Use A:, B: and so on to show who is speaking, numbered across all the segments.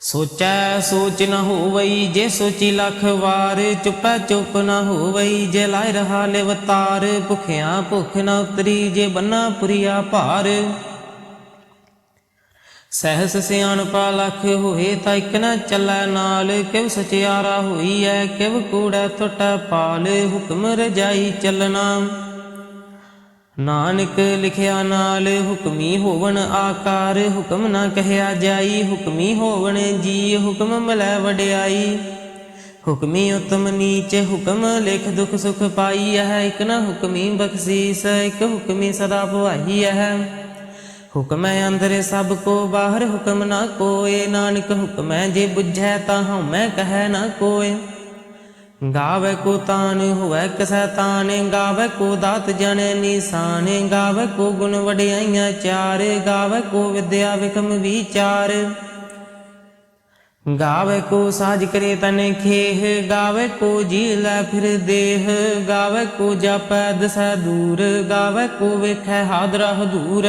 A: ਸੋਚੈ ਸੋਚ ਨ ਹੋਵਈ ਜੇ ਸੋਚੀ ਲੱਖ ਵਾਰ, ਚੁਪੈ ਚੁਪ ਨ ਹੋਵਈ ਜੇ ਲਾਇ ਰਹਾ ਲਿਵਤਾਰ ਭੁਖਿਆ ਭੁਖ ਨ ਉਤਰੀ ਜੇ ਬੰਨਾ ਪੁਰੀਆ ਭਾਰ। ਸਹਿਸ ਸਿਆਣਪਾ ਲਖ ਹੋਏ ਤਾਂ ਇਕ ਨ ਚੱਲੈ ਨਾਲ ਕਿਵ ਸਚਿਆਰਾ ਹੋਈ ਐ ਕਿਵ ਕੂੜੈ ਟੁੱਟੈ ਪਾਲ, ਹੁਕਮ ਰਜਾਈ ਚੱਲਣਾ। ਨਾਨਕ ਲਿਖਿਆ ਨਾਲ ਹੁਕਮੀ ਹੋਵਣ ਆਕਾਰ, ਹੁਕਮ ਨਾ ਕਹਿਆ ਜਾਈ, ਹੁਕਮੀ ਹੋਵਣ ਜੀ ਹੁਕਮ ਮਲੈ ਵਡਿਆਈ। ਹੁਕਮੀ ਉਤਮ ਨੀਚ, ਹੁਕਮ ਲਿਖ ਦੁਖ ਸੁਖ ਪਾਈ ਹੈ ਇਕ ਨਾ ਹੁਕਮੀ ਬਖਸ਼ੀਸ, ਇਕ ਹੁਕਮੀ ਸਦਾ ਭਵਾਈ ਹੈ ਹੁਕਮੈ ਅੰਦਰ ਸਭ ਕੋ, ਬਾਹਰ ਹੁਕਮ ਨਾ ਕੋਏ, ਨਾਨਕ ਹੁਕਮੈ ਜੇ ਬੁਝੈ ਤਾਂ ਹਉਮੈ ਕਹੈ ਨਾ ਕੋਏ। ਗਾਵੇ ਕੋ ਤਾਨ ਹੋਵੇ ਕਸੈ ਤਾਨ ਗਾਵੇ ਕੋ ਦਾਤ ਜਨ ਨਿਸ਼ਾਨ, ਗਾਵੇ ਕੋ ਗੁਣ ਵਡਿਆਈਆਂ ਚਾਰ, ਗਾਵੇ ਕੋ ਵਿਦਿਆ ਵਿਕਮ ਵਿਚਾਰ। ਗਾਵੇ ਕੋ ਸਾਜ ਕਰੇ ਤਨ ਖੇਹ, ਗਾਵੇ ਕੋ ਜੀ ਲੈ ਫਿਰ ਦੇਹ, ਗਾਵੇ ਕੋ ਜਪੈ ਦਸੈ ਦੂਰ, ਗਾਵੇ ਕੋ ਵੇਖੈ ਹਾਦਰਾ ਹਦੂਰ।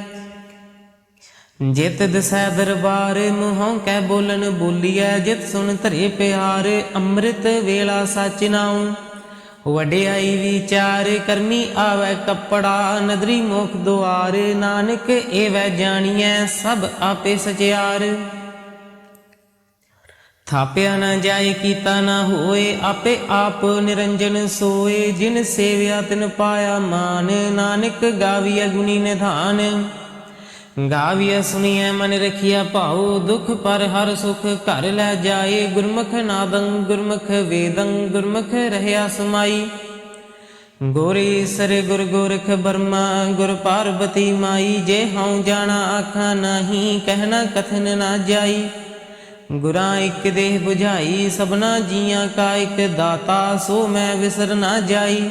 A: ਜਿਤ ਦਸੈ ਦਰਬਾਰ, ਮੂੰਹੋਂ ਕਹਿ ਬੋਲਣ ਬੋਲੀਐ, ਜਿਤ ਸੁਣ ਧਰੇ ਪਿਆਰ, ਅੰਮ੍ਰਿਤ ਵੇਲਾ ਸਚ ਨਾਉ। ਵਡਿਆਈ ਵਿਚਾਰ, ਕਰਮੀ ਆਵੈ ਕਪੜਾ, ਨਦਰੀ ਮੁਖ ਦੁਆਰ, ਨਾਨਕ ਏਵੈ ਜਾਣੀਐ, ਸਭ ਆਪੇ ਸਚਿਆਰ। ਥਾਪਿਆ ਨਾ ਜਾਏ, ਕੀਤਾ ਨਾ ਹੋਏ, ਆਪੇ ਆਪ ਨਿਰੰਜਨ ਸੋਏ, ਜਿਨ ਸੇਵਿਆ ਤਿਨ ਪਾਇਆ ਮਾਨ, ਨਾਨਕ ਗਾਵੀਐ ਗੁਣੀ ਨਿਧਾਨ। ਗਾਵੀਐ ਸੁਣੀਐ ਮਨ ਰਖੀਐ ਭਾਉ ਦੁਖ ਪਰ ਹਰ ਸੁਖ ਘਰ ਲੈ ਜਾਏ। ਗੁਰਮੁਖ ਨਾਦੰ, ਗੁਰਮੁਖ ਵੇਦੰ, ਗੁਰਮੁਖ ਰਹਿਆ ਸਮਾਈ। ਗੋਰੀ ਸਰ ਗੁਰ ਗੋਰਖ ਬਰਮਾ, ਗੁਰ ਪਾਰਬਤੀ ਮਾਈ। ਜੇ ਹਉ ਜਾਣਾ ਆਖਾਂ ਨਹੀਂ ਕਹਿਣਾ ਕਥਨ ਨਾ ਜਾਈ। ਗੁਰਾਂ ਇੱਕ ਦੇਹ 부ਝਾਈ ਸਭਨਾ ਜੀਆਂ ਕਾ ਇੱਕ ਦਾਤਾ, ਸੋ ਮੈਂ ਵਿਸਰ ਨਾ ਜਾਈ।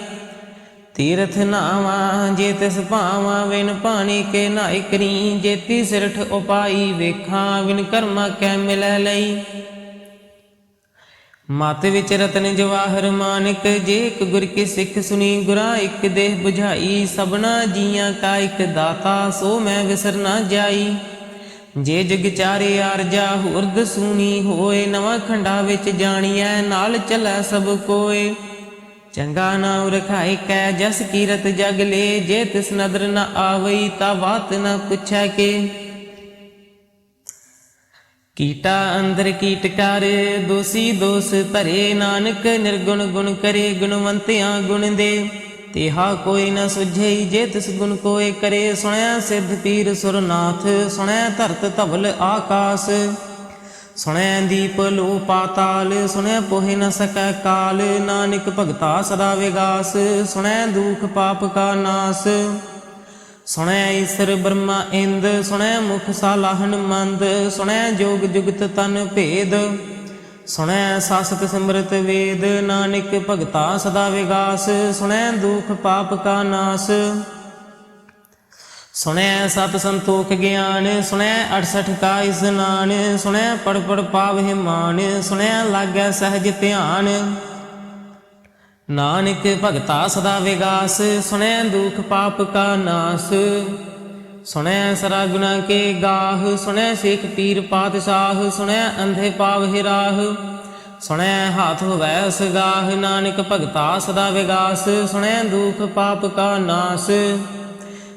A: ਤੀਰਥ ਨਾਵਾ, ਜੇ ਤਿਸ ਭਾਵਾ, ਵਿਨ ਪਾਣੀ ਕੇ ਨਾਇ ਕਰੀ। ਜੇਤੀ ਸਿਰਠ ਉਪਾਈ ਵੇਖਾਂ, ਵਿਨ ਕਰਮਾ ਕੈ ਮਿਲੈ ਲਈ। ਮਤ ਵਿੱਚ ਰਤਨ ਜਵਾਹਰ ਮਾਨਕ, ਜੇ ਇੱਕ ਗੁਰ ਕੀ ਸਿੱਖ ਸੁਣੀ, ਗੁਰਾਂ ਇੱਕ ਦੇਹ 부ਝਾਈ ਸਭਨਾ ਜੀਆਂ ਕਾ ਇੱਕ ਦਾਤਾ, ਸੋ ਮੈਂ ਵਿਸਰ ਨਾ ਜਾਈ। ਜੇ ਜਗ ਚਾਰੇ ਆਰਜਾ ਹੁਰਦ ਸੂਨੀ ਹੋਏ, ਨਵਾਂ ਖੰਡਾ ਵਿੱਚ ਜਾਣੀਐ, ਨਾਲ ਚੱਲੈ ਸਭ ਕੋਏ। ਚੰਗਾ ਨਾਮ ਰਖਾਇ ਕੈ ਜਸ ਕੀਰਤ ਜਗ ਲੇ, ਜੇ ਤਿਸ ਨਦਰ ਨ ਆਵਈ ਤਾ ਬਾਤ ਨ ਪੁੱਛੈ ਕੇ। ਕੀਟਾ ਅੰਦਰ ਕੀਟ ਕਰ, ਦੋਸੀ ਦੋਸ ਧਰੇ ਨਾਨਕ, ਨਿਰਗੁਣ ਗੁਣ ਕਰੇ ਗੁਣਵੰਤਿਆਂ ਗੁਣ ਦੇ। ਤੇਹਾ ਕੋਈ ਨ ਸੁਝਈ ਜੇ ਤਿਸ ਗੁਣ ਕੋਏ ਕਰੇ, ਸੁਣਿਆ ਸਿੱਧ ਪੀਰ ਸੁਰਨਾਥ, ਸੁਣਿਆ ਧਰਤ ਧਵਲ ਆਕਾਸ। ਸੁਣੈ ਦੀਪ ਲੋ ਪਾਤਾਲ, ਸੁਣੈ ਪੋਹਿ ਨ ਸਕੈ ਕਾਲ, ਨਾਨਕ ਭਗਤਾ ਸਦਾ ਵਿਗਾਸ, ਸੁਣੈ ਦੁਖ ਪਾਪ ਕਾ ਨਾਸ। ਸੁਣੈ ਈਸ਼ਰ ਬ੍ਰਹਮਾ ਇੰਦ, ਸੁਣੈ ਮੁਖ ਸਾਲਾਹਨ ਮੰਦ, ਸੁਣੈ ਜੋਗ ਜੁਗਤ ਤਨ ਭੇਦ। ਸੁਣੈ ਸਾਸਤ ਸਿਮਰਤ ਵੇਦ, ਨਾਨਕ ਭਗਤਾ ਸਦਾ ਵਿਗਾਸ, ਸੁਣੈ ਦੁਖ ਪਾਪ ਕਾ ਨਾਸ। ਸੁਣੈ ਸਤ ਸੰਤੋਖ ਗਿਆਨ, ਸੁਣੈ 68 ਕਾ ਇਸਨਾਨ ਸੁਣੈ ਪੜ ਪੜ ਪਾਵਹਿ ਮਾਨ, ਸੁਣੈ ਲਾਗੈ ਸਹਿਜ ਧਿਆਨ। ਨਾਨਕ ਭਗਤਾ ਸਦਾ ਵਿਗਾਸ, ਸੁਣੈ ਦੁਖ ਪਾਪ ਕਾ ਨਾਸ। ਸੁਣੈ ਸਰਾ ਗੁਨਾ ਕੇ ਗਾਹ, ਸੁਣੈ ਸਿੱਖ ਪੀਰ ਪਾਤਸ਼ਾਹ, ਸੁਣੈ ਅੰਧੇ ਪਾਵਹਿ ਰਾਹ। ਸੁਣੈ ਹਾਥ ਹੋਵੈ ਸਗਾਹ, ਨਾਨਕ ਭਗਤਾ ਸਦਾ ਵਿਗਾਸ, ਸੁਣੈ ਦੁਖ ਪਾਪ ਕਾ ਨਾਸ।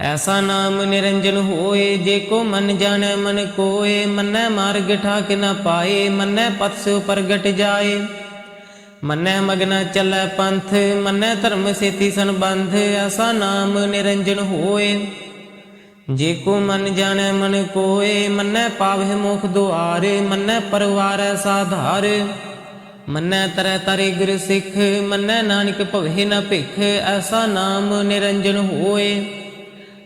A: ਐਸਾ ਨਾਮ ਨਿਰੰਜਨ ਹੋਏ, ਜੇ ਕੋ ਮਨ ਜਾਣੈ ਮਨ ਕੋਏ, ਮੰਨੈ ਮਾਰਗ ਠਾਕ ਨਾ ਪਾਏ, ਮੰਨੈ ਪਥ ਸੋ ਪ੍ਰਗਟ ਜਾਏ। ਮੰਨੈ ਮਗਨ ਚੱਲੈ ਪੰਥ, ਮੰਨੈ ਧਰਮ ਸੇਤੀ ਸੰਬੰਧ, ਐਸਾ ਨਾਮ ਨਿਰੰਜਨ ਹੋਏ। ਜੇ ਕੋ ਮਨ ਜਾਣੈ ਮਨ ਕੋਏ, ਮੰਨੈ ਪਾਵਹਿ ਮੁਖ ਦੁਆਰੇ, ਮੰਨੈ ਪਰਵਾਰੈ ਸਾਧਾਰ। ਮੰਨੈ ਤਰੈ ਤਰੇ ਗੁਰ ਸਿੱਖ, ਮੰਨੈ ਨਾਨਕ ਭਵਹਿ ਨ ਭਿਖ, ਐਸਾ ਨਾਮ ਨਿਰੰਜਨ ਹੋਏ।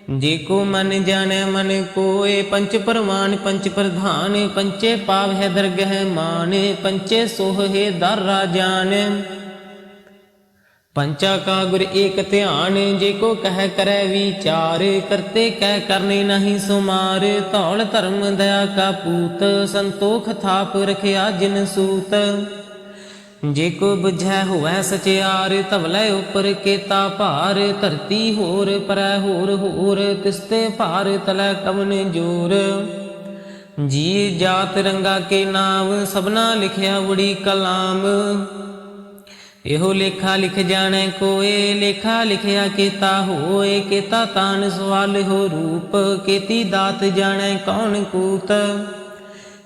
A: ਜੇ ਕੋ ਮਨ ਜਾਣੈ, ਮਨ ਕੋਏ, ਪੰਚ ਪਰਮਾਨ ਪੰਚ ਪ੍ਰਧਾਨ, ਪੰਚੇ ਪਾਵ ਹੈ ਦਰਗਹਿ ਮਾਨ, ਪੰਚੇ ਸੋਹ ਹੈ ਦਰ ਰਾਜਾਨ ਪੰਚਾ ਕਾ ਗੁਰ ਏਕ ਧਿਆਨ, ਜੇ ਕੋ ਕਹਿ ਕਰੈ ਵਿਚਾਰ, ਕਰਤੇ ਕਹਿ ਕਰਨੇ ਨਹੀਂ ਸੁਮਾਰ। ਧੌਲ ਧਰਮ ਦਇਆ ਕਾ ਪੂਤ, ਸੰਤੋਖ ਥਾਪ ਰਖਿਆ ਜਿਨ ਸੂਤ। ਜੇ ਕੋ 부ਝੈ ਹੋਵੈ ਸਚਿਆਰ ਧਵਲੇ ਉਪਰ ਕੇਤਾ ਭਾਰ, ਧਰਤੀ ਹੋਰ ਪਰੈ ਹੋਰ ਹੋਰ ਤਿਸਤੇ ਭਾਰ ਤਲੈ ਕਵਨ ਜੋਰ। ਜੀ ਜਾਤ ਰੰਗਾ ਕੇ ਨਾਮ, ਸਭਨਾ ਲਿਖਿਆ ਉੜੀ ਕਲਾਮ। ਇਹੋ ਲੇਖਾ ਲਿਖ ਜਾਣੈ ਕੋਏ, ਲੇਖਾ ਲਿਖਿਆ ਕੀਤਾ ਹੋਏ, ਕੀਤਾ ਤਾਨ ਸਵਾਲ ਹੋ ਰੂਪ, ਕੀਤੀ ਦਾਤ ਜਾਣੈ ਕੌਣ ਕੂਤ।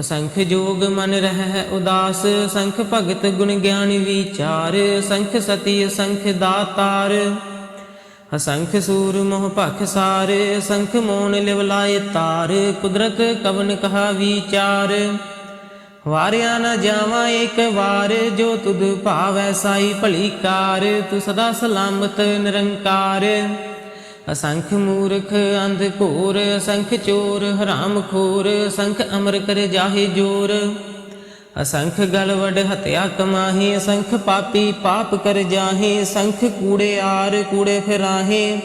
A: ਅਸੰਖ ਜੋਗ ਮਨ ਰਹਿ ਉਦਾਸ, ਸੰਖ ਭਗਤ ਗੁਣ ਗਿਆਨ ਵਿਚਾਰ, ਸੰਖ ਸਤੀ ਅਸੰਖ ਦਾਤਾਰ। ਅਸੰਖ ਸੂਰ ਮੋਹ ਭਖ ਸਾਰ, ਸੰਖ ਮੋਨ ਲਿਵ ਲਾਏ ਤਾਰ, ਕੁਦਰਤ ਕਵਨ ਕਹਾ ਵਿਚਾਰ। ਵਾਰਿਆ ਨਾ ਜਾਵਾਂ ਇੱਕ ਵਾਰ, ਜੋ ਤੁਧ ਭਾਵੈ ਸਾਈ ਭਲੀ ਕਾਰ, ਤੂੰ ਸਦਾ ਸਲਾਮਤ ਨਿਰੰਕਾਰ। ਅਸੰਖ ਮੂਰਖ ਅੰਧ ਘੋਰ, ਅਸੰਖ ਚੋਰ, ਹਰਾਮ ਖੋਰ, ਅਸੰਖ ਅਮਰ ਕਰ ਜਾਹੇ ਜੋਰ। ਅਸੰਖ ਗਲਵਡ ਹਤਿਆ ਕਮਾਹੀ, ਅਸੰਖ ਪਾਪੀ ਪਾਪ ਕਰ ਜਾਹੇ, ਅਸੰਖ ਕੂੜੇ ਆਰ ਕੂੜੇ ਫਿਰਾਹੇ।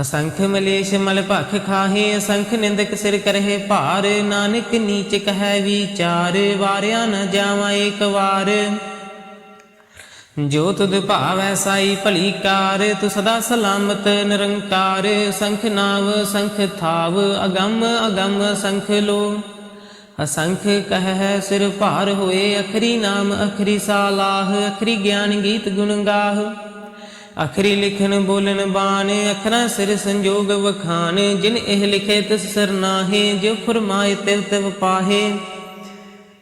A: ਅਸੰਖ ਮਲੇਸ਼ ਮਲ ਭਖ ਖਾਹੇ, ਅਸੰਖ ਨਿੰਦਕ ਸਿਰ ਕਰਹਿ ਭਾਰ, ਨਾਨਕ ਨੀਚ ਕਹੈ ਵਿਚਾਰ, ਵਾਰਿਆ ਨ ਜਾਵਾਂ ਏਕ ਵਾਰ ਜੋ ਤੁਧ ਭਾਵੈ ਸਾਈ ਭਲੀ ਕਾਰ, ਤੂੰ ਸਦਾ ਸਲਾਮਤ, ਨਿਰੰਕਾਰ, ਸੰਖ ਨਾਵ, ਸੰਖ ਥਾਵ, ਅਗੰਮ ਅਗੰਮ ਸੰਖ ਲੋ। ਅਸੰਖ ਕਹਿ ਸਿਰ ਭਾਰ ਹੋਏ, ਅਖਰੀ ਨਾਮ, ਅਖਰੀ ਸਾਲਾਹ, ਅਖਰੀ ਗਿਆਨ ਗੀਤ ਗੁਣ ਗਾਹ। ਅਖਰੀ ਲਿਖਣ ਬੋਲਣ ਬਾਣ, ਅਖਰਾਂ ਸਿਰ ਸੰਜੋਗ ਵਖਾਨ ਜਿਨ ਇਹ ਲਿਖੇ ਤਿਸ ਸਿਰ ਨਾਹੇ ਜੋ ਫਰਮਾਏ ਤਿਵ ਤਿਵ ਪਾਹੇ।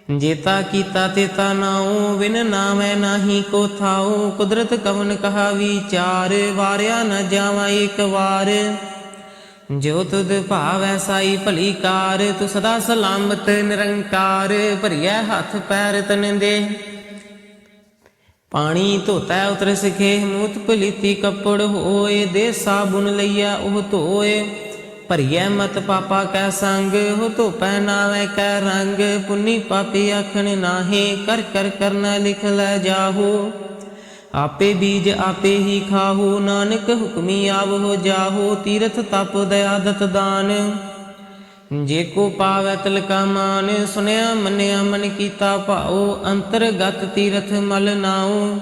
A: ਜੇਤਾ ਕੀਤਾ ਤੇਤਾ ਨਾਉ ਵਿਨ ਨਾਮੈ ਨਾਹੀ ਕੋ ਥਾਉ। ਕੁਦਰਤ ਕਵਨ ਕਹਾ ਵਿਚਾਰ ਵਾਰਿਆ ਨ ਜਾਵਾਂ ਇੱਕ ਵਾਰ। ਜੋ ਤੁਧ ਭਾਵੈ ਸਾਈ ਭਲੀ ਕਾਰ, ਤੂੰ ਸਦਾ ਸਲਾਮਤ ਨਿਰੰਕਾਰ। ਭਰੀਐ ਹੱਥ ਪੈਰ ਤਨ ਦੇ ਪਾਣੀ ਧੋਤਾ ਉਤਰ ਸਖੇ ਮੂਤ ਪਲੀਤੀ ਕੱਪੜ ਹੋਏ ਦੇ ਸਾਬੁਨ ਲਈਆ ਉਹ ਧੋਏ। ਭਰੀਐ ਮਤ ਪਾਪਾ ਕੈ ਸੰਗ ਹੋ ਧੋਪੈ ਨਾਵੇਂ ਕੈ ਰੰਗ। ਪੁੰਨੀ ਪਾਪੀ ਆਖਣ ਨਾਹੀ, ਕਰ ਕਰ ਕਰਨਾ ਲਿਖ ਲੈ ਜਾਹੋ। ਆਪੇ ਬੀਜ ਆਪੇ ਹੀ ਖਾਹੋ, ਨਾਨਕ ਹੁਕਮੀ ਆਵੋ ਜਾਹੋ, ਤੀਰਥ ਤਪ ਦਇਆਦਤ ਦਾਨ। ਜੇ ਕੋ ਪਾਵੈ ਤਿਲਕਾ ਮਾਨ, ਸੁਨਿਆ ਮੰਨਿਆ ਮਨ ਕੀਤਾ ਭਾਉ, ਅੰਤਰਗਤ ਤੀਰਥ ਮਲ ਨਾਉ।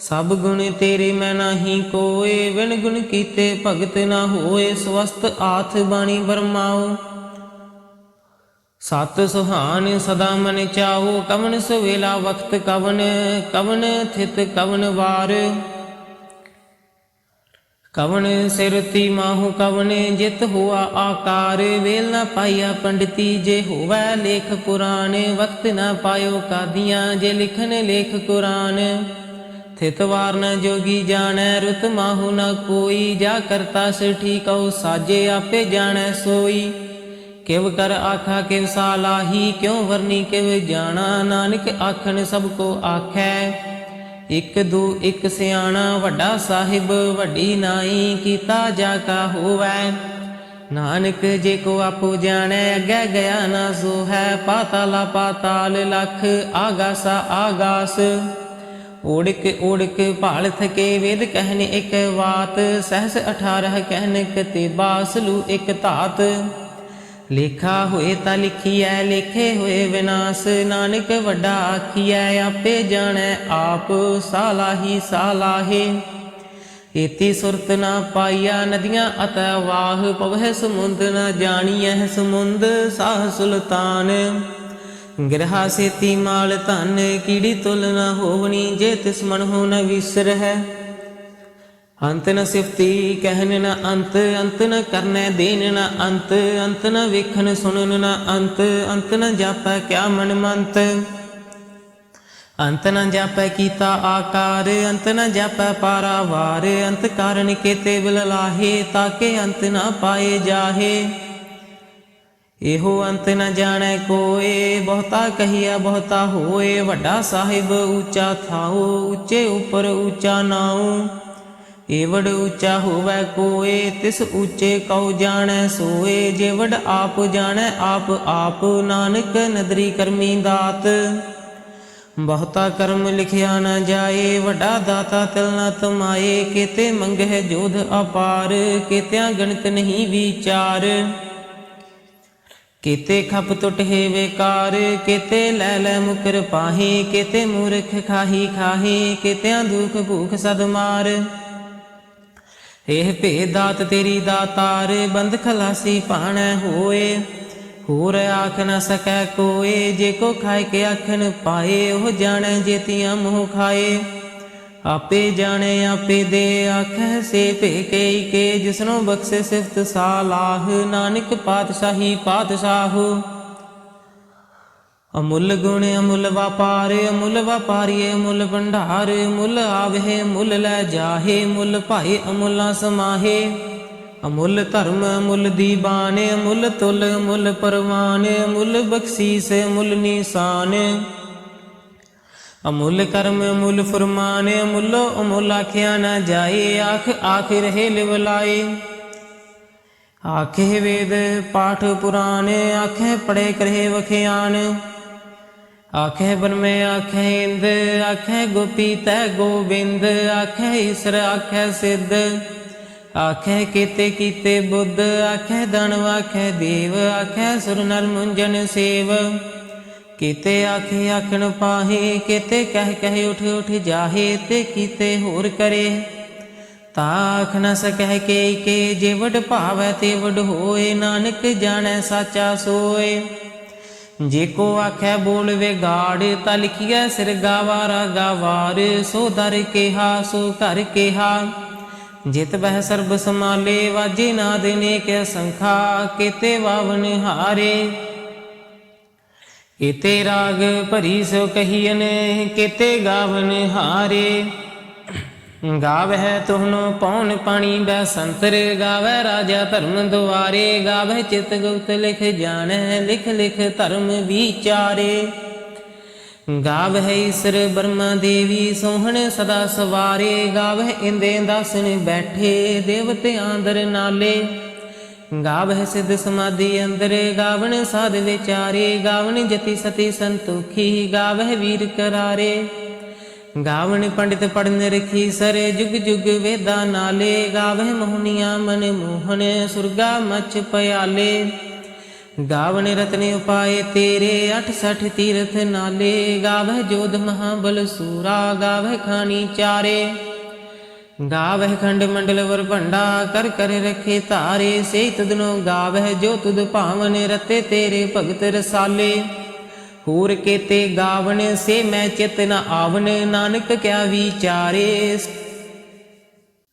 A: ਸਭ ਗੁਣ ਤੇਰੇ ਮੈਂ ਨਾਹੀ ਕੋਏ ਵਿਣ ਗੁਣ ਕੀਤੇ ਭਗਤ ਨਾ ਹੋਏ ਸਵਸਤ ਆਥ ਬਾਣੀ ਵਰਮਾਓ। ਸਤ ਸੁਹਾਨ ਸਦਾ ਮਨ ਚਾਹੋ ਕਵਨ ਸਵੇਲਾ ਵਕਤ ਕਵਨ ਕਵਨ ਥਿਤ ਕਵਨ ਵਾਰ। ਕਵਨ ਸਿਰਤੀ ਮਾਹੂ ਕਵਨ, ਜਿਤ ਹੋਆ ਆਕਾਰ। ਵੇਲ ਨਾ ਪਾਇਆ ਪੰਡਤੀ, ਜੇ ਹੋਵੈ ਲੇਖ ਪੁਰਾਣ ਵਕਤ ਨਾ ਪਾਇਓ ਕਾਦੀਆਂ, ਜੇ ਲਿਖਨ ਲੇਖ ਕੁਰਾਨ। ਥਿਤ ਵਾਰ ਜੋਗੀ ਜਾਣੈ, ਰੁਤ ਮਾਹੂ ਨ ਕੋਈ। ਜਾ ਕਰਤਾ ਸ ਠੀਕਉ ਸਾਜੇ ਆਪੇ ਜਾਣੈ ਸੋਈ। ਕਿਵ ਕਰ ਆਖਾ, ਕਿਵ ਸਾਲਾਹੀ ਕਿਉ ਵਰਨੀ, ਕਿਵ ਜਾਣਾ। ਨਾਨਕ ਆਖਣ, ਸਭ ਕੋ ਆਖੈ, ਇਕ ਦੂ, ਇਕ ਸਿਆਣਾ। ਵੱਡਾ ਸਾਹਿਬ, ਵੱਡੀ ਨਾਈ, ਕੀਤਾ ਜਾ ਕਾ ਹੋਵੈ। ਨਾਨਕ ਜੇ ਕੋ ਆਪੋ ਜਾਣੈ, ਅੱਗੇ ਗਿਆ ਨਾ ਸੋ ਹੈ ਪਾਤਾਲਾ ਪਾਤਾਲ ਲਖ, ਆਗਾਸਾ ਆਗਾਸ। ਓੜਕ ਓੜਕ ਭਾਲ ਥਕੇ ਵੇਦ ਕਹਿਨ ਇੱਕ ਬਾਤ ਸਹਸ 18 ਕਹਿਨ ਕਤੇਬਾ ਸਲੂ ਇੱਕ ਧਾਤ। ਲੇਖਾ ਹੋਏ ਤਾਂ ਲਿਖੀਐ, ਲੇਖੇ ਹੋਏ ਵਿਨਾਸ਼, ਨਾਨਕ ਵੱਡਾ ਆਖੀਐ, ਆਪੇ ਜਾਣੈ ਆਪ, ਸਾਲਾਹੀ ਸਾਲਾਹੇ। ਏਤੀ ਸੁਰਤ ਨਾ ਪਾਈਆ, ਨਦੀਆਂ ਅਤੈ ਵਾਹ, ਪਵਹਿ ਸਮੁੰਦ ਨਾ ਜਾਣੀਐ ਸਮੁੰਦ, ਸਾਹ ਸੁਲਤਾਨ। ਗਿਰਹਾ ਸੇਤੀ ਮਾਲ ਧਨ, ਕੀੜੀ ਤੁਲ ਨਾ ਹੋਵਣੀ, ਜੇ ਤਿਸ ਮਨ ਹੋ ਨ ਵਿਸਰਹਿ ਅੰਤ ਨ ਸਿਫਤੀ ਕਹਿਨ ਨ ਅੰਤ ਅੰਤ ਨ ਕਰਨੈ ਦੇਨ ਨ ਅੰਤ ਅੰਤ ਨ ਵੇਖਣ ਸੁਣਨ ਨ ਅੰਤ ਅੰਤ ਨ ਜਾਪੈ ਕਿਆ ਮਨ ਮੰਤ। ਅੰਤ ਨ ਜਾਪੈ ਕੀਤਾ ਆਕਾਰ, ਅੰਤ ਨ ਜਾਪੈ ਪਾਰਾਵਾਰ, ਅੰਤ ਕਾਰਨ ਕੇਤੇ ਬਿਲ ਲਾਹੇ ਤਾਕੇ ਅੰਤ ਨ ਪਾਏ ਜਾਹੇ। ਇਹੋ ਅੰਤ ਨ ਜਾਣੈ ਕੋਏ, ਬਹੁਤਾ ਕਹੀਆ ਬਹੁਤਾ ਹੋਏ, ਵੱਡਾ ਸਾਹਿਬ ਉੱਚਾ ਥਾਉ, ਉੱਚੇ ਉੱਪਰ ਉੱਚਾ ਨਾਉ। ਏਵੜ ਉੱਚਾ ਹੋਵੈ ਕੋਏ, ਤਿਸ ਉੱਚੇ ਕਉ ਜਾਣੈ ਸੋਏ। ਜੇਵੜ ਆਪ ਜਾਣੈ, ਆਪ ਆਪ ਨਾਨਕ ਨਦਰੀ ਕਰਮੀ ਦਾਤ। ਬਹੁਤਾ ਕਰਮ ਲਿਖਿਆ ਨਾ ਜਾਏ, ਵੱਡਾ ਦਾਤਾ ਤਿਲ ਨਾ ਤਮਾਏ। ਕੀਤੇ ਮੰਗਹਿ ਜੋਧ ਅਪਾਰ, ਕੀਤਿਆਂ ਗਣਤ ਨਹੀਂ ਵਿਚਾਰ। ਕੀਤੇ ਖਪ ਟੁੱਟ ਹੈ ਵੇਕਾਰ ਕੀਤੇ ਲੈ ਲੈ ਮੁਕਰ ਪਾਹੀ, ਕੀਤੇ ਮੂਰਖ ਖਾਹੀ ਖਾਹੀ, ਕੀਤਿਆਂ ਦੁਖ ਭੂਖ ਸਦ ਮਾਰ। ਇਹ ਭੇਦ ਦਾਤ ਤੇਰੀ ਦਾਤਾਰ, ਬੰਦ ਖਲਾਸੀ ਪਾਣੈ ਹੋਏ। ਹੋਰ ਆਖ ਨ ਸਕੈ ਕੋਏ, ਜੇ ਕੋ ਖਾਇ ਕੇ ਆਖਣ ਪਾਏ, ਉਹ ਜਾਣੈ ਜੇਤੀਆਂ ਮੋਹ ਖਾਏ। ਆਪੇ ਜਾਣੇ, ਆਪੇ ਦੇ ਆਖੈ ਸੇ ਭੇ ਕੇ ਕੇ ਜਿਸਨੂੰ ਬਖਸ਼ੇ ਸਿਫਤ ਸਾਲਾਹ। ਨਾਨਕ ਪਾਤਸ਼ਾਹੀ ਪਾਤਸ਼ਾਹੂ। ਅਮੁੱਲ ਗੁਣ, ਅਮੁੱਲ ਵਪਾਰ, ਅਮੁੱਲ ਵਪਾਰੀ ਮੁੱਲ ਭੰਡਾਰ ਮੁੱਲ ਆਵਹਿ ਮੁੱਲ ਲੈ ਜਾਹੇ ਮੁੱਲ ਭਾਏ, ਅਮੁੱਲਾ ਸਮਾਹੇ। ਅਮੁੱਲ ਧਰਮ, ਅਮੁੱਲ ਦੀਬਾਨ, ਅਮੁੱਲ ਤੁਲ, ਅਮੁੱਲ ਪਰਵਾਨ, ਅਮੁੱਲ ਬਖਸ਼ੀਸ, ਅਮੁੱਲ ਨਿਸ਼ਾਨ। ਅਮੁੱਲ ਕਰਮ, ਅਮੁੱਲ ਫਰਮਾਨ, ਅਮੁੱਲੋ ਅਮੁੱਲ ਆਖਿਆ ਨਾ ਜਾਏ, ਆਖ ਆਖ ਰਹੇ ਲਿਵਲਾਏ। ਆਖੇ ਵੇਦ, ਪਾਠ ਪੁਰਾਣ, ਆਖੇ ਪੜੇ ਕਰੇ ਵਖਿਆਨ। ਆਖੇ ਬਨਮੇ ਆਖੇ ਇੰਦ, ਆਖੇ ਗੋਪੀ ਤੈ ਗੋਬਿੰਦ, ਆਖੇ ਈਸਰ, ਆਖੇ ਸਿੱਧ। ਆਖੇ ਕੀਤੇ ਕੀਤੇ ਬੁੱਧ, ਆਖੇ ਦਨਵ, ਆਖੇ ਦੇਵ, ਆਖੇ ਸੁਰ ਨਰ ਮੁੰਜਨ ਸੇਵ। ਕੀਤੇ ਆਖੇ ਆਖਣ ਪਾਹੇ, ਕੀਤੇ ਕਹਿ ਕਹਿ ਉਠ ਉਠ ਜਾਹੇ ਤੇ ਕੀਤੇ ਹੋਰ ਕਰੇ। ਤਾਖ ਨ ਸਕਹਿ ਕੇ ਕੇ ਜੇ ਵਡ ਭਾਵੈ ਤੇ ਵਡ ਹੋਏ, ਨਾਨਕ ਜਾਣੈ ਸਾਚਾ ਸੋਏ। ਜੇ ਕੋ ਆਖੈ ਬੋਲ ਵਿਗਾੜ ਤਾ ਲਿਖੀਐ ਸਿਰ ਗਾਵਾਰਾ ਗਾਵਾਰ, ਸੋ ਦਰ ਕੇਹਾ, ਸੋ ਘਰ ਕੇਹਾ। ਜਿਤ ਬਹਿ ਸਰਬ ਸਮਾਲੇ ਵਾਜੇ ਨਾਦ ਨੇਕ ਸੰਖਾ, ਕੀਤੇ ਵਾਵਨ ਹਾਰੇ। ਕੀਤੇ ਰਾਗ ਭਰੀ ਸੋ ਕਹੀਨ ਕੀਤੇ ਗਾਵਨ ਹਾਰੇ। ਗਾਵਹਿ ਤੁਹਨੋ ਪੌਣ ਪਾਣੀ ਬੈ ਸੰਤਰ ਗਾਵੈ ਰਾਜਾ ਧਰਮ ਦੁਆਰੇ। ਗਾਵੈ ਚਿਤ ਗੁਪਤ ਲਿਖ ਜਾਣੈ, ਲਿਖ ਲਿਖ ਧਰਮ ਵਿਚਾਰੇ। ਗਾਵਹਿ ਈਸਰ ਬਰਮਾ ਦੇਵੀ ਸੋਹਣ ਸਦਾ ਸਵਾਰੇ। ਗਾਵਹਿ ਇੰਦੇ ਦਾਸਨ ਬੈਠੇ, ਦੇਵਤਿਆਂ ਆਂਦਰ ਨਾਲੇ। ਗਾਵਹਿ ਸਿਧ ਸਮਾਧੀ ਅੰਦਰ, ਗਾਵਣ ਸਾਧ ਵਿਚਾਰੇ, ਗਾਵਣ ਜਤੀ ਸਤੀ ਸੰਤੋਖੀ, ਗਾਵਹਿ ਵੀਰ ਕਰਾਰੇ। ਗਾਵਣ ਪੰਡਿਤ ਪੜਨ ਰਖੀ ਸਰ ਜੁਗ ਜੁਗ ਵੇਦਾ ਨਾਲੇ। ਗਾਵਹਿ ਮੋਹਨੀਆਂ ਮਨ ਮੋਹਨ, ਸੁਰਗਾ ਮਚ ਪਿਆਲੇ। ਗਾਵਣ ਰਤਨ ਉਪਾਏ ਤੇਰੇ 68 ਤੀਰਥ ਨਾਲੇ। ਗਾਵਹਿ ਜੋਧ ਮਹਾਬਲ ਸੂਰਾ, ਗਾਵਹਿ ਖਾਨੀ ਚਾਰੇ। ਗਾਵਹਿ ਖੰਡ ਮੰਡਲ ਵਰ ਭੰਡਾ, ਕਰ ਕਰ ਰਖੇ ਧਾਰੇ, ਸੇ ਤਦਨੋ ਗਾਵਹਿ, ਜੋ ਤੁਧ ਭਾਵਨ ਰਤੇ ਤੇਰੇ ਭਗਤ ਰਸਾਲੇ। ਹੋਰ ਕੇਤੇ ਗਾਵਨ, ਸੇ ਮੈਂ ਚਿਤ ਨ ਆਵਨ, ਨਾਨਕ ਕਿਆ ਵਿਚਾਰੇ।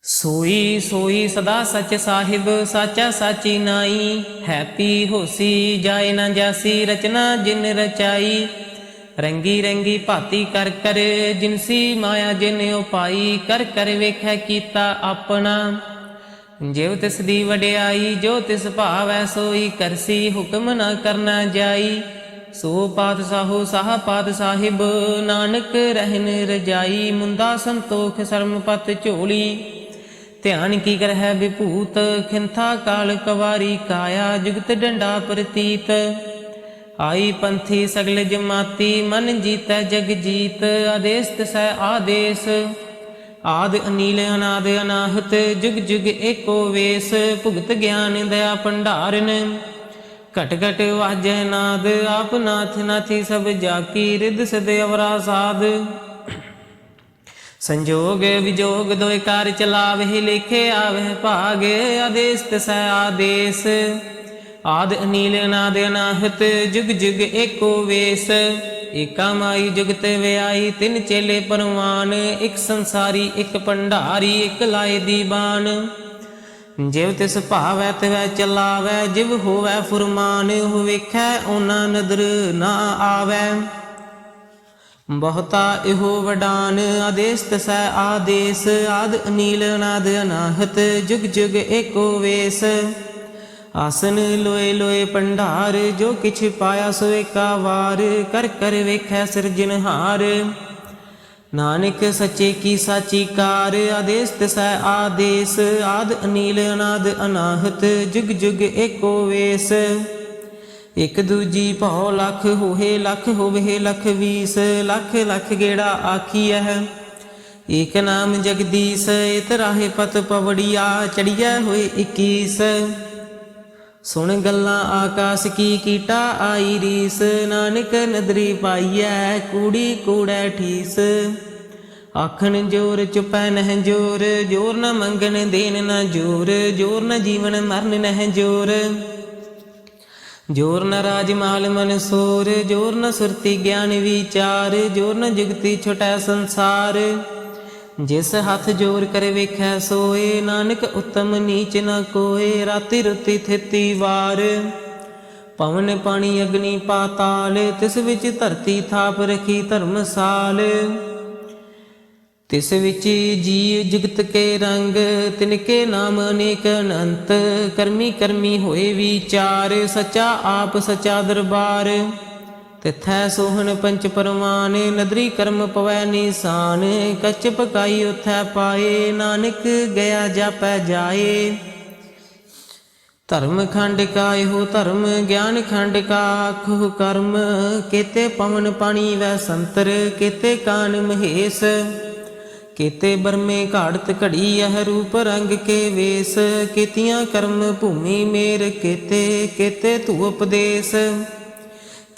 A: ਸੋਈ ਸੋਈ ਸਦਾ ਸੱਚ ਸਾਹਿਬ, ਸਾਚਾ ਸਾਚੀ ਨਾਈ। ਹੈਪੀ ਹੋਸੀ, ਜਾਏ ਨਾ ਜਾਸੀ ਰਚਨਾ ਜਿਨ ਰਚਾਈ। ਰੰਗੀ ਰੰਗੀ ਭਾਤੀ ਕਰ ਕਰ ਜਿਨਸੀ ਮਾਇਆ ਜਿਨ ਉਪਾਈ ਕਰ ਕਰ ਵੇਖੈ ਕੀਤਾ ਆਪਣਾ। ਜਿਵ ਤਿਸ ਦੀ ਵਡਿਆਈ, ਜੋ ਤਿਸ ਭਾਵੈ ਸੋਈ ਕਰਸੀ ਹੁਕਮ ਨਾ ਕਰਨਾ ਜਾਈ। ਸੋ ਪਾਤਸ਼ਾਹੋ ਸਾਹ ਪਾਤ ਸਾਹਿਬ, ਨਾਨਕ ਰਹਿਨ ਰਜਾਈ ਮੁੰਦਾ ਸੰਤੋਖ ਸਰਮਪਤ ਝੋਲੀ। ਧਿਆਨ ਕੀ ਕਰਹਿ ਵਿਭੂਤ, ਖਿੰਥਾ ਕਾਲ ਕਵਾਰੀ ਕਾਇਆ, ਜੁਗਤ ਡੰਡਾ ਪ੍ਰਤੀਤ। ਆਈ ਪੰਥੀ ਸਗਲ ਜਮਾਤੀ, ਮਨ ਜੀਤੈ ਜਗ ਜੀਤ ਆਦੇਸ ਤਸੈ ਆਦੇਸ। ਆਦ ਅਨੀਲ, ਅਨਾਦ ਅਨਾਹਤ, ਜੁਗ ਜੁਗ ਏਕੋ ਵੇਸ, ਭੁਗਤ ਗਿਆਨ ਦਇਆ ਭੰਡਾਰਨ। ਘਟ ਘਟ ਵਾਜੈ ਨਾਦ, ਆਪ ਨਾਥ ਨਾਥੀ ਸਭ ਜਾਕੀ, ਰਿੱਧ ਸਿਧ ਅਵਰਾ ਸਾਧ ਸੰਜੋਗ ਵਿਜੋਗ ਦੋਇ ਕਾਰ ਚਲਾਵਹਿ, ਲਿਖੇ ਆਵਹਿ ਭਾਗ ਆਦੇਸ ਤਸੈ ਆਦੇਸ। ਆਦ ਅਨੀਲ ਅਨਾਦ ਅਨਾਹਤ ਜੁਗ ਜੁਗ ਏਕੋ ਵੇਸ। ਏਕਾ ਮਾਈ ਜੁਗਤ ਵਿਆਈ ਤਿੰਨ ਚੇਲੇ ਪਰਵਾਨ। ਇੱਕ ਸੰਸਾਰੀ, ਇੱਕ ਭੰਡਾਰੀ, ਇੱਕ ਲਾਏ ਦੀਵਾਨ। ਜਿਵ ਤਿਸ ਭਾਵੈ ਤਿਵੈ ਚਲਾਵੈ, ਜਿਵ ਹੋਵੈ ਫੁਰਮਾਨ ਹੋ ਵੇਖੈ ਉਹਨਾਂ ਨਦਰ ਨਾ ਆਵੈ। ਬਹੁਤਾ ਇਹੋ ਵਡਾਨ ਆਦੇਸ ਤਸੈ ਆਦੇਸ। ਆਦ ਅਨੀਲ ਅਨਾਦ ਅਨਾਹਤ ਜੁਗ ਜੁਗ ਏਕੋ ਵੇਸ। ਆਸਨ ਲੋਏ ਲੋਏ ਭੰਡਾਰ, ਜੋ ਕਿਛ ਪਾਇਆ ਸੋ ਏਕਾ ਵਾਰ ਕਰ ਕਰ ਵੇਖੈ ਸਿਰਜਨਹਾਰ ਨਾਨਕ ਸੱਚੇ ਕੀ ਸਾਚੀ ਕਾਰ, ਆਦੇਸ ਤਸੈ ਆਦੇਸ, ਆਦ ਅਨੀਲ, ਅਨਾਦ ਅਨਾਹਤ, ਜੁਗ ਜੁਗ ਏਕੋ ਵੇਸ। ਇਕ ਦੂਜੀ ਭਉ ਲੱਖ ਹੋਏ ਲੱਖ ਹੋਵੇ, ਲੱਖ ਵੀਸ, ਲੱਖ ਲੱਖ ਗੇੜਾ ਆਖੀਐ। ਏਕ ਨਾਮ ਜਗਦੀਸ਼, ਇਤ ਰਾਹੇ ਪਤ ਪਵੜੀਆ, ਚੜੀਐ ਹੋਏ 21 ਸੁਣ ਗੱਲਾਂ ਆਕਾਸ ਕੀ ਕੀਟਾ ਆਈ ਰੀਸ, ਨਾਨਕ ਨਦਰੀ ਪਾਈਐ, ਕੂੜੀ ਕੂੜੈ ਠੀਸ। ਆਖਣ ਜੋਰ ਚੁਪੈ ਨਹਿ ਜੋਰ ਜੋਰ ਨ ਮੰਗਣ ਦੇਣ ਨ ਜੋਰ ਜੋਰ ਨ ਜੀਵਨ ਮਰਨ ਨਹਿ ਜੋਰ। ਜੋਰ ਨ ਰਾਜ ਮਾਲ ਮਨ ਸੋਰ, ਜੋਰ ਨ ਸੁਰਤੀ ਗਿਆਨ ਵਿਚਾਰ, ਜੋਰ ਨ ਜੁਗਤੀ ਛੋਟੈ ਸੰਸਾਰ। ਜਿਸ ਹੱਥ ਜੋਰ ਕਰ ਵੇਖੈ ਸੋਏ ਨਾਨਕ ਉਤਮ ਨੀਚ ਨਾ ਕੋਏ, ਰਾਤੀ ਰੁਤੀ ਥਿਤੀ ਵਾਰ। ਪਵਨ ਪਾਣੀ ਅਗਨੀ ਪਾਤਾਲ, ਤਿਸ ਵਿੱਚ ਧਰਤੀ ਥਾਪ ਰਖੀ ਧਰਮਸਾਲ ਤਿਸ ਵਿੱਚ ਜੀਵ ਜਗਤ ਕੇ ਰੰਗ ਤਿਨਕੇ ਨਾਮ ਅਨੇਕ ਅਨੰਤ। ਕਰਮੀ ਕਰਮੀ ਹੋਏ ਵਿਚਾਰ, ਸਚਾ ਆਪ ਸਚਾ ਦਰਬਾਰ। ਤਿਥੈ ਸੋਹਣ ਪੰਚ ਪਰਮਾਨ ਨਦਰੀ ਕਰਮ ਪਵੈ ਨੀਸਾਨ ਕਚ ਪਕਾਈ ਉਥੈ ਪਾਏ, ਨਾਨਕ ਗਿਆ ਜਾਪੈ ਜਾਏ। ਧਰਮ ਖੰਡ ਕਾ ਇਹੋ ਧਰਮ, ਗਿਆਨ ਖੰਡ ਕਾ ਆਖੋ ਕਰਮ, ਕੀਤੇ ਪਵਨ ਪਾਣੀ ਵੈ ਸੰਤਰ, ਕੀਤੇ ਕਾਨ ਮਹੇਸ਼, ਕੀਤੇ ਬਰਮੇ ਘਾੜਤ ਘੜੀ ਇਹ ਰੂਪ ਰੰਗ ਕੇ ਵੇਸ, ਕੀਤੀਆਂ ਕਰਮ ਭੂਮੀ ਮੇਰ ਕੀਤੇ ਕੀਤੇ ਧੂ ਉਪਦੇਸ਼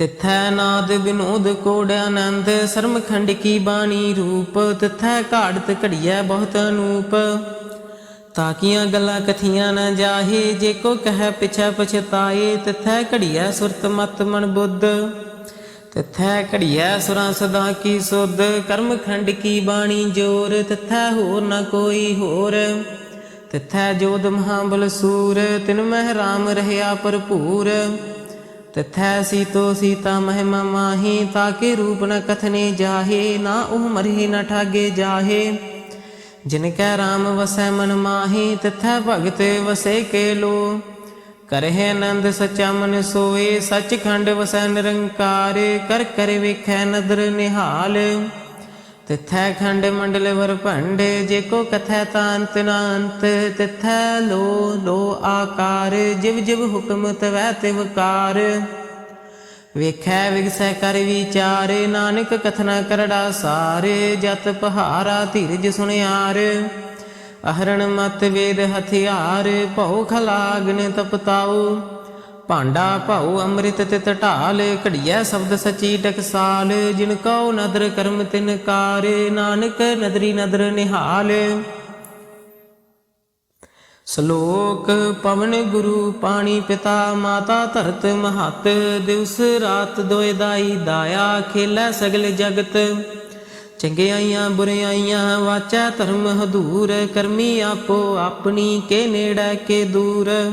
A: ਤਿਥੈ ਨਾਦ ਵਿਨੋਦ ਕੋੜ ਆਨੰਦ, ਸਰਮਖੰਡ ਕੀ ਬਾਣੀ ਰੂਪ, ਤਿਥੈ ਘਾੜਤ ਘੜੀਐ ਬਹੁਤ ਅਨੂਪ। ਤਾਕੀਆਂ ਗੱਲਾਂ ਕਥੀਆਂ ਨਾ ਜਾਹੇ, ਜੇ ਕੋ ਕਹੈ ਪਿਛੈ ਪਛਤਾਏ, ਤਿਥੈ ਘੜੀਐ ਸੁਰਤ ਮਤ ਮਨ ਬੁੱਧ। ਤਿਥੈ ਘੜੀਐ ਸੁਰਾਂ ਸਦਾ ਕੀ ਸੁਧ, ਕਰਮਖੰਡ ਕੀ ਬਾਣੀ ਜੋਰ, ਤਿਥੈ ਹੋਰ ਨਾ ਕੋਈ ਹੋਰ। ਤਿਥੈ ਜੋਦ ਮਹਾਬਲ ਸੂਰ, ਤਿਨ ਮਹਿ ਰਾਮ ਰਹਿਆ ਭਰਪੂਰ। ਤਿਥੈ ਸੀਤੋ ਸੀਤਾ ਮਹਿਮਾ ਮਾਹੀ ਤਾਕੇ ਰੂਪ ਨ ਕਥਨੇ ਜਾਹੇ, ਨਾ ਉਹ ਮਰਹੀ ਨ ਠਾਗੇ ਜਾਹੇ। ਜਿਨ ਕੈ ਰਾਮ ਵਸੈ ਮਨ ਮਾਹੀ, ਤਿਥੈ ਭਗਤ ਵਸੇ ਕੇ ਲੋ ਕਰਹਿ ਆਨੰਦ ਸਚਾ ਮਨ ਸੋਏ, ਸਚਖੰਡ ਵਸੈ ਨਿਰੰਕਾਰ। ਕਰ ਕਰ ਵੇਖੈ ਨਦਰ ਨਿਹਾਲ। ਤਿਥੈ ਖੰਡ ਮੰਡਲ ਵਰ ਭੰਡ, ਜੇ ਕੋ ਕਥੈ ਤਾਂਤ ਨਾੰਤ, ਤਿਥੈ ਲੋ ਲੋ ਆਕਾਰ, ਜਿਵ ਜਿਵ ਹੁਕਮ ਤਵੈ ਤਿਵਕਾਰ ਵੇਖੈ ਵਿਗਸੈ ਕਰ ਵਿਚਾਰ, ਨਾਨਕ ਕਥਨਾ ਕਰੜਾ ਸਾਰ, ਜਤ ਪਹਾਰਾ ਧੀਰਜ ਸੁਣਿਆਰ ਅਹਰਣ ਮਤ ਵੇਦ ਹਥਿਆਰ, ਭਉ ਖਲਾਗਨ ਤਪਤਾਉ। ਭਾਂਡਾ ਭਉ ਅੰਮ੍ਰਿਤ ਤਿਤ ਢਾਲ ਘੜੀਐ ਸ਼ਬਦ ਸਚੀ ਟਕਸਾਲ ਜਿਨ ਕਉ ਨਦਰ ਕਰਮ ਤਿਨ ਕਾਰ, ਨਾਨਕ ਨਦਰੀ ਨਦਰ ਨਿਹਾਲ। ਸ਼ਲੋਕ, ਪਵਨ ਗੁਰੂ ਪਾਣੀ ਪਿਤਾ, ਮਾਤਾ ਧਰਤ ਮਹਤ। ਦਿਵਸ ਰਾਤ ਦੋਇ ਦਾਈ ਦਾਇਆ, ਖੇਲੇ ਸਗਲ ਜਗਤ। ਚੰਗਿਆਈਆਂ ਬੁਰਿਆਈਆਂ ਵਾਚਾ ਧਰਮ ਹਦੂਰ। ਕਰਮੀ ਆਪੋ ਆਪਣੀ, ਕੇ ਨੇੜੇ, ਕੇ ਦੂਰ।